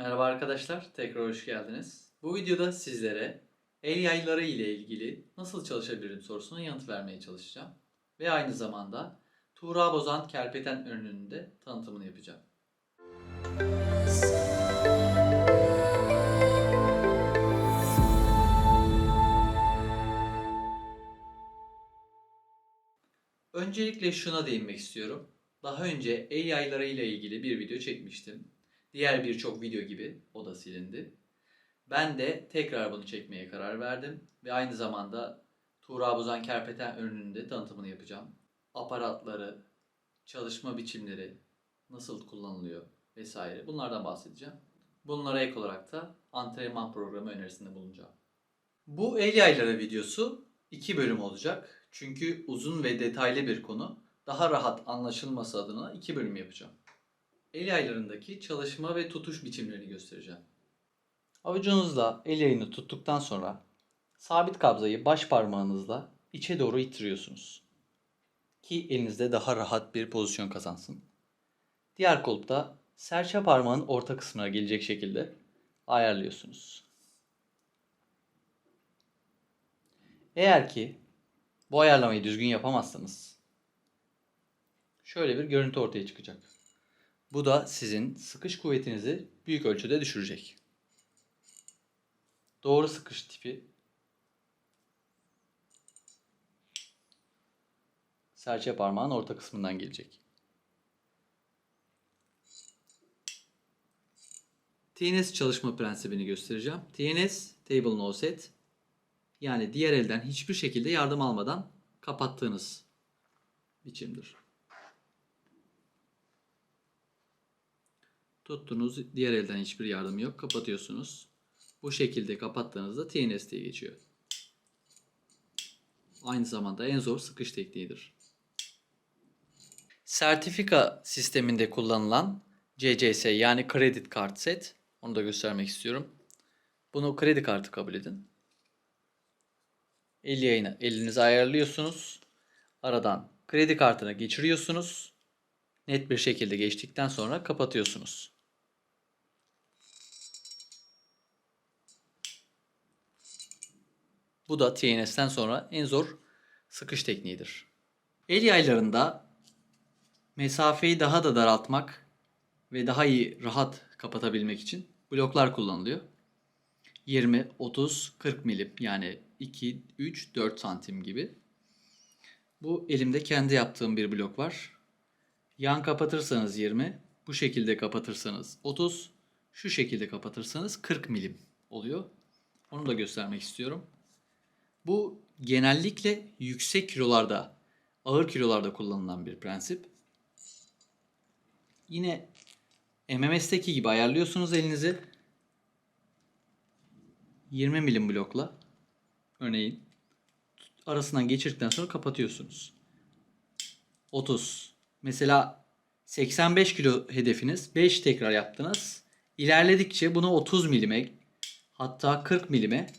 Merhaba arkadaşlar, tekrar hoş geldiniz. Bu videoda sizlere el yayları ile ilgili nasıl çalışabilirim sorusuna yanıt vermeye çalışacağım. Ve aynı zamanda Tuğra Bozan Kerpeten ürününün de tanıtımını yapacağım. Öncelikle şuna değinmek istiyorum. Daha önce el yayları ile ilgili bir video çekmiştim. Diğer birçok video gibi o da silindi. Ben de tekrar bunu çekmeye karar verdim ve aynı zamanda Tuğra Bozan Kerpeten ürününün de tanıtımını yapacağım. Aparatları, çalışma biçimleri, nasıl kullanılıyor vesaire bunlardan bahsedeceğim. Bunlara ek olarak da antrenman programı önerisinde bulunacağım. Bu el yayları videosu iki bölüm olacak. Çünkü uzun ve detaylı bir konu. Daha rahat anlaşılması adına iki bölüm yapacağım. El yaylarındaki çalışma ve tutuş biçimlerini göstereceğim. Avucunuzla el yayını tuttuktan sonra sabit kabzayı baş parmağınızla içe doğru ittiriyorsunuz. Ki elinizde daha rahat bir pozisyon kazansın. Diğer kolda serçe parmağın orta kısmına gelecek şekilde ayarlıyorsunuz. Eğer ki bu ayarlamayı düzgün yapamazsanız şöyle bir görüntü ortaya çıkacak. Bu da sizin sıkış kuvvetinizi büyük ölçüde düşürecek. Doğru sıkış tipi serçe parmağın orta kısmından gelecek. TNS çalışma prensibini göstereceğim. TNS Table No Set yani diğer elden hiçbir şekilde yardım almadan kapattığınız biçimdir. Tuttunuz diğer elden hiçbir yardım yok. Kapatıyorsunuz. Bu şekilde kapattığınızda TNS geçiyor. Aynı zamanda en zor sıkış tekniğidir. Sertifika sisteminde kullanılan CCS yani kredi kart set. Onu da göstermek istiyorum. Bunu kredi kartı kabul edin. El yayını elinize ayarlıyorsunuz. Aradan kredi kartına geçiriyorsunuz. Net bir şekilde geçtikten sonra kapatıyorsunuz. Bu da TNS'ten sonra en zor sıkış tekniğidir. El yaylarında mesafeyi daha da daraltmak ve daha iyi rahat kapatabilmek için bloklar kullanılıyor. 20, 30, 40 milim yani 2, 3, 4 santim gibi. Bu elimde kendi yaptığım bir blok var. Yan kapatırsanız 20, bu şekilde kapatırsanız 30, şu şekilde kapatırsanız 40 milim oluyor. Onu da göstermek istiyorum. Bu genellikle yüksek kilolarda, ağır kilolarda kullanılan bir prensip. Yine MMS'teki gibi ayarlıyorsunuz elinizi. 20 milim blokla örneğin arasından geçirdikten sonra kapatıyorsunuz. 30. Mesela 85 kilo hedefiniz 5 tekrar yaptınız. İlerledikçe bunu 30 milime hatta 40 milime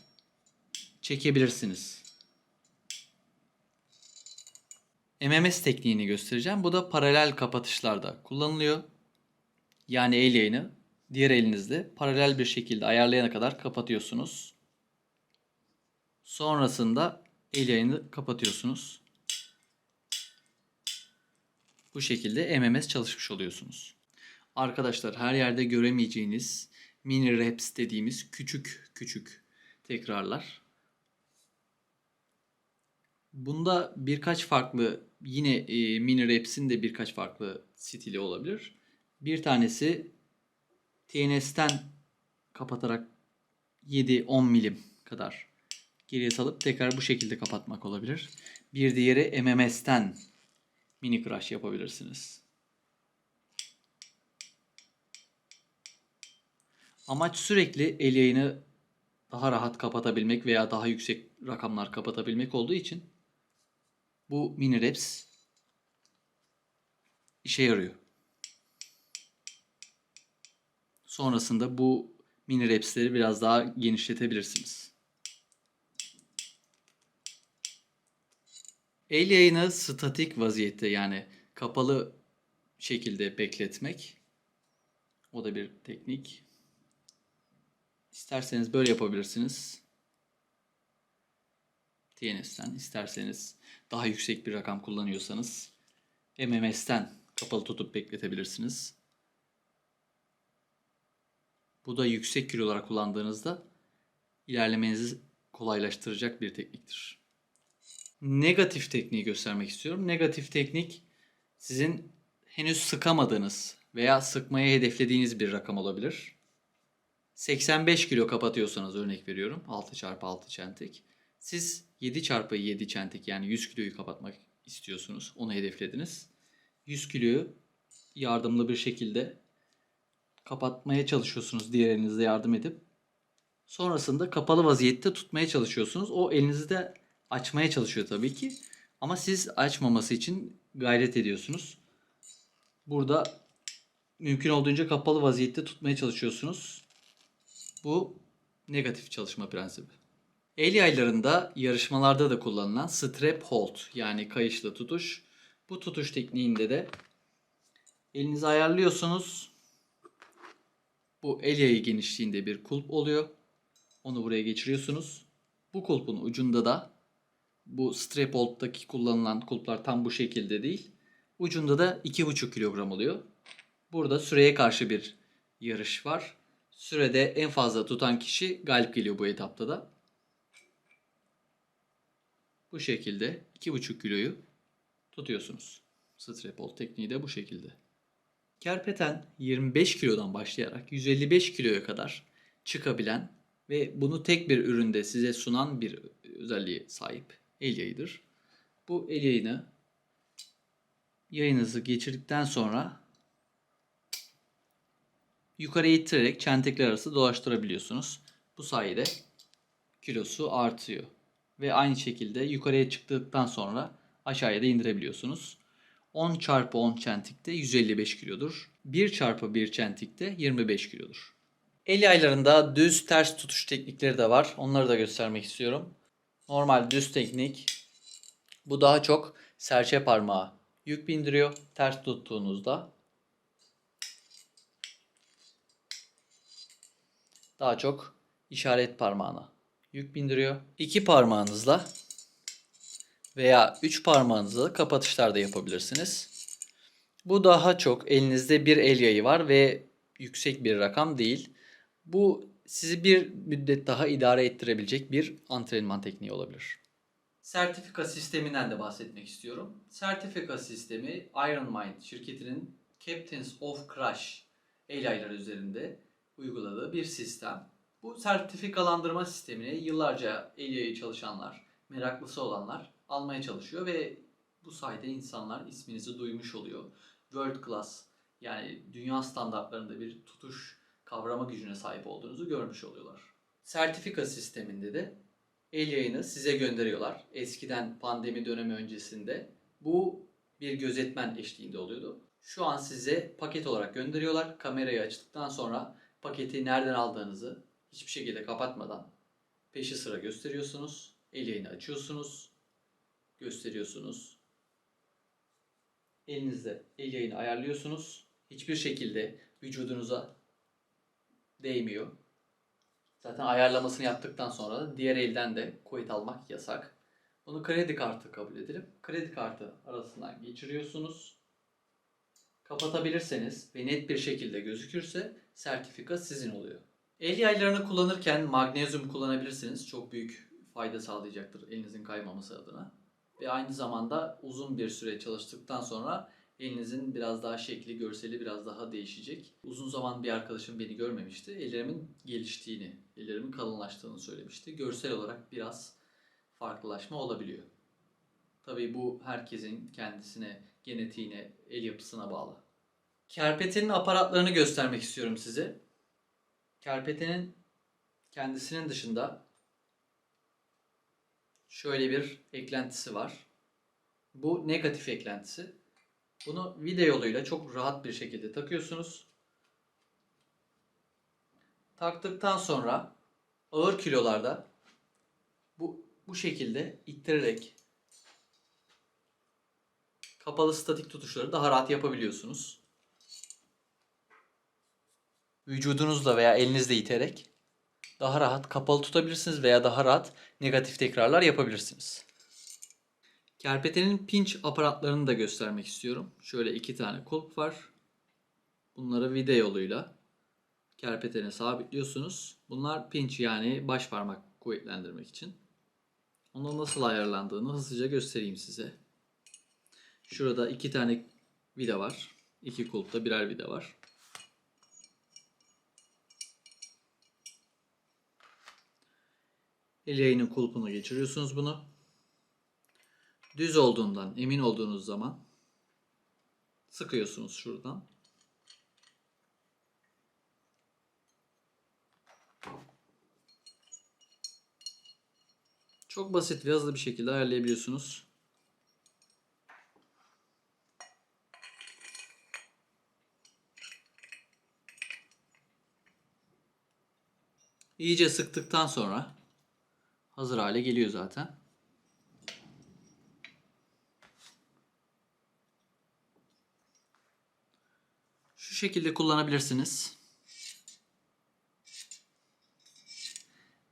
çekebilirsiniz. MMS tekniğini göstereceğim. Bu da paralel kapatışlarda kullanılıyor. Yani el yayını diğer elinizle paralel bir şekilde ayarlayana kadar kapatıyorsunuz. Sonrasında el yayını kapatıyorsunuz. Bu şekilde MMS çalışmış oluyorsunuz. Arkadaşlar her yerde göremeyeceğiniz mini reps dediğimiz küçük küçük tekrarlar. Bunda birkaç farklı yine e, mini reps'in de birkaç farklı stili olabilir. Bir tanesi TNS'ten kapatarak 7-10 milim kadar geriye salıp tekrar bu şekilde kapatmak olabilir. Bir diğeri MMS'ten mini crash yapabilirsiniz. Amaç sürekli el yayını daha rahat kapatabilmek veya daha yüksek rakamlar kapatabilmek olduğu için bu mini reps işe yarıyor. Sonrasında bu mini repsleri biraz daha genişletebilirsiniz. El yayını statik vaziyette yani kapalı şekilde bekletmek. O da bir teknik. İsterseniz böyle yapabilirsiniz. TNS'ten isterseniz daha yüksek bir rakam kullanıyorsanız MMS'ten kapalı tutup bekletebilirsiniz. Bu da yüksek kilolar kullandığınızda ilerlemenizi kolaylaştıracak bir tekniktir. Negatif tekniği göstermek istiyorum. Negatif teknik sizin henüz sıkamadığınız veya sıkmaya hedeflediğiniz bir rakam olabilir. 85 kilo kapatıyorsanız örnek veriyorum 6 çarpı 6 çentik. Siz 7 çarpı 7 çentik yani 100 kiloyu kapatmak istiyorsunuz. Onu hedeflediniz. 100 kiloyu yardımlı bir şekilde kapatmaya çalışıyorsunuz diğer elinizle yardım edip. Sonrasında kapalı vaziyette tutmaya çalışıyorsunuz. O elinizi de açmaya çalışıyor tabii ki. Ama siz açmaması için gayret ediyorsunuz. Burada mümkün olduğunca kapalı vaziyette tutmaya çalışıyorsunuz. Bu negatif çalışma prensibi. El yaylarında yarışmalarda da kullanılan strap hold yani kayışla tutuş. Bu tutuş tekniğinde de elinizi ayarlıyorsunuz. Bu el yayı genişliğinde bir kulp oluyor. Onu buraya geçiriyorsunuz. Bu kulpun ucunda da bu strap hold'daki kullanılan kulplar tam bu şekilde değil. Ucunda da 2,5 kilogram oluyor. Burada süreye karşı bir yarış var. Sürede en fazla tutan kişi galip geliyor bu etapta da. Bu şekilde 2,5 kiloyu tutuyorsunuz. Strap hold tekniği de bu şekilde. Kerpeten 25 kilodan başlayarak 155 kiloya kadar çıkabilen ve bunu tek bir üründe size sunan bir özelliğe sahip el yayıdır. Bu el yayını yayınızı geçirdikten sonra yukarıya ittirerek çentikler arası dolaştırabiliyorsunuz. Bu sayede kilosu artıyor. Ve aynı şekilde yukarıya çıktıktan sonra aşağıya da indirebiliyorsunuz. 10 çarpı 10 çentikte 155 kilodur. 1 çarpı 1 çentikte 25 kilodur. El yaylarında düz ters tutuş teknikleri de var. Onları da göstermek istiyorum. Normal düz teknik. Bu daha çok serçe parmağı yük bindiriyor. Ters tuttuğunuzda daha çok işaret parmağına yük bindiriyor. İki parmağınızla veya üç parmağınızla kapatışlar da yapabilirsiniz. Bu daha çok elinizde bir el yayı var ve yüksek bir rakam değil. Bu sizi bir müddet daha idare ettirebilecek bir antrenman tekniği olabilir. Sertifika sisteminden de bahsetmek istiyorum. Sertifika sistemi Iron Mind şirketinin Captains of Crash el yayları üzerinde uyguladığı bir sistem. Bu sertifikalandırma sistemini yıllarca el yayı çalışanlar, meraklısı olanlar almaya çalışıyor ve bu sayede insanlar isminizi duymuş oluyor. World class yani dünya standartlarında bir tutuş kavrama gücüne sahip olduğunuzu görmüş oluyorlar. Sertifika sisteminde de el yayını size gönderiyorlar. Eskiden pandemi dönemi öncesinde bu bir gözetmen eşliğinde oluyordu. Şu an size paket olarak gönderiyorlar. Kamerayı açtıktan sonra paketi nereden aldığınızı hiçbir şekilde kapatmadan peşi sıra gösteriyorsunuz. El yayını açıyorsunuz. Gösteriyorsunuz. Elinizde el yayını ayarlıyorsunuz. Hiçbir şekilde vücudunuza değmiyor. Zaten ayarlamasını yaptıktan sonra da diğer elden de kuvvet almak yasak. Bunu kredi kartı kabul edilip kredi kartı arasından geçiriyorsunuz. Kapatabilirseniz ve net bir şekilde gözükürse sertifika sizin oluyor. El yaylarını kullanırken magnezyum kullanabilirsiniz. Çok büyük fayda sağlayacaktır elinizin kaymaması adına. Ve aynı zamanda uzun bir süre çalıştıktan sonra elinizin biraz daha şekli, görseli biraz daha değişecek. Uzun zaman bir arkadaşım beni görmemişti. Ellerimin geliştiğini, ellerimin kalınlaştığını söylemişti. Görsel olarak biraz farklılaşma olabiliyor. Tabii bu herkesin kendisine, genetiğine, el yapısına bağlı. Kerpetenin aparatlarını göstermek istiyorum size. Kerpetenin kendisinin dışında şöyle bir eklentisi var. Bu negatif eklentisi. Bunu vida yoluyla çok rahat bir şekilde takıyorsunuz. Taktıktan sonra ağır kilolarda bu bu şekilde ittirerek kapalı statik tutuşları daha rahat yapabiliyorsunuz. Vücudunuzla veya elinizle iterek daha rahat kapalı tutabilirsiniz veya daha rahat negatif tekrarlar yapabilirsiniz. Kerpetenin pinç aparatlarını da göstermek istiyorum. Şöyle iki tane kulp var. Bunları vida yoluyla kerpetene sabitliyorsunuz. Bunlar pinç yani baş parmak kuvvetlendirmek için. Onun nasıl ayarlandığını hızlıca göstereyim size. Şurada iki tane vida var. İki kulpta birer vida var. Yayının kulpunu geçiriyorsunuz bunu. Düz olduğundan emin olduğunuz zaman sıkıyorsunuz şuradan. Çok basit ve hızlı bir şekilde ayarlayabiliyorsunuz. İyice sıktıktan sonra hazır hale geliyor zaten. Şu şekilde kullanabilirsiniz.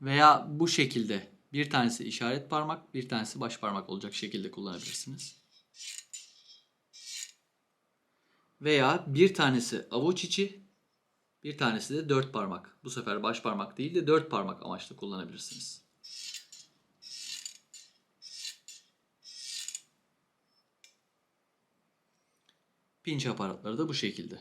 Veya bu şekilde bir tanesi işaret parmak, bir tanesi baş parmak olacak şekilde kullanabilirsiniz. Veya bir tanesi avuç içi, bir tanesi de dört parmak. Bu sefer baş parmak değil de dört parmak amaçlı kullanabilirsiniz. Pinç aparatları da bu şekilde.